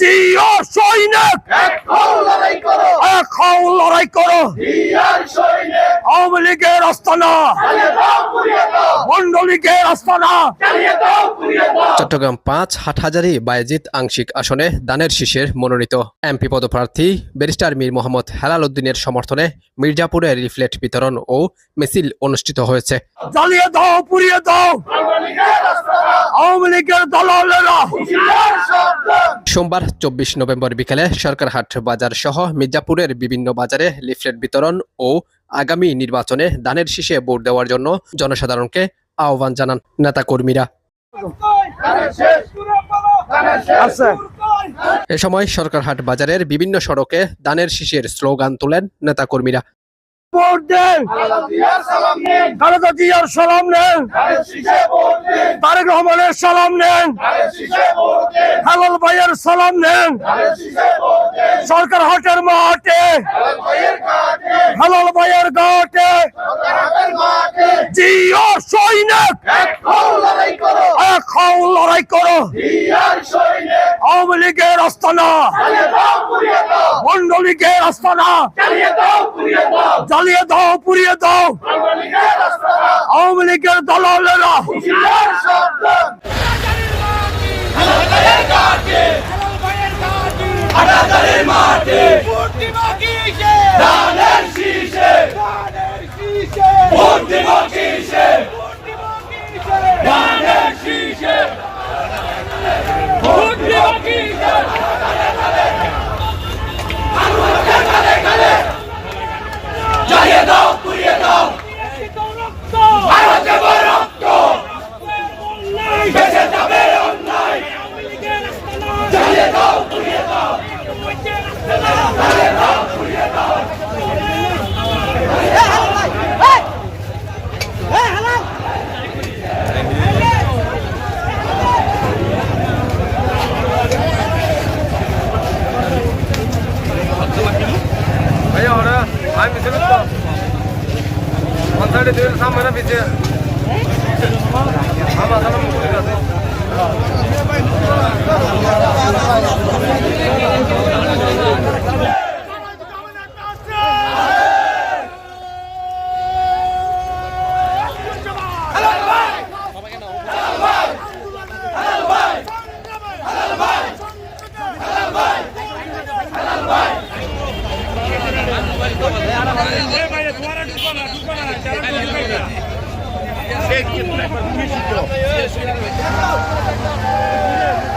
জিও সৈনিক! এক হও লড়াই করো। এক হও লড়াই করো। হিয়ার সৈনিক। আওয়ামী লীগের আস্তানা। চালিয়ে দাও পুড়িয়ে দাও। বন্ড লীগের আস্তানা। চালিয়ে দাও পুড়িয়ে দাও। চট্টগ্রাম পাঁচ হাটহাজারি বায়েজিদ আংশিক আসনে দানের শীষের মনোনীত এমপি পদপ্রার্থী ব্যারিস্টার মীর মোহাম্মদ হেলাল উদ্দিনের সমর্থনে মির্জাপুরে রিফ্লেট বিতরণ ও মিছিল অনুষ্ঠিত হয়েছে। জ্বালিয়ে দাও পুড়িয়ে দাও। আওয়ামী লীগের দালালেরা। সোমবার চব্বিশ নভেম্বর বিকেলে সরকারহাট বাজার সহ মির্জাপুরের বিভিন্ন বাজারে লিফলেট বিতরণ ও আগামী নির্বাচনে দানের শীষে ভোট দেওয়ার জন্য জনসাধারণকে আহ্বান জানান নেতাকর্মীরা। এ সময় সরকারহাট বাজারের বিভিন্ন সড়কে দানের শীষের স্লোগান তোলেন নেতাকর্মীরা। ভোট দেন। খালেদা জিয়ার সালাম নিন। তারেক রহমানের সালাম নেন। হেলাল ভাইয়ের সালাম নেন। সরকার হাটের মাঠে। হালাল ভাইয়ের ঘাটে জিও সৈনিক! হও লড়াই করো। আওয়ামী লীগের আস্তানা। দাও লীগের আস্তানা। জ্বালিয়ে দাও পুড়িয়ে দাও। আওয়ামী লীগের দালালেরা। Hadi samana bizi. Ama sana mı kuracağız? Thank you.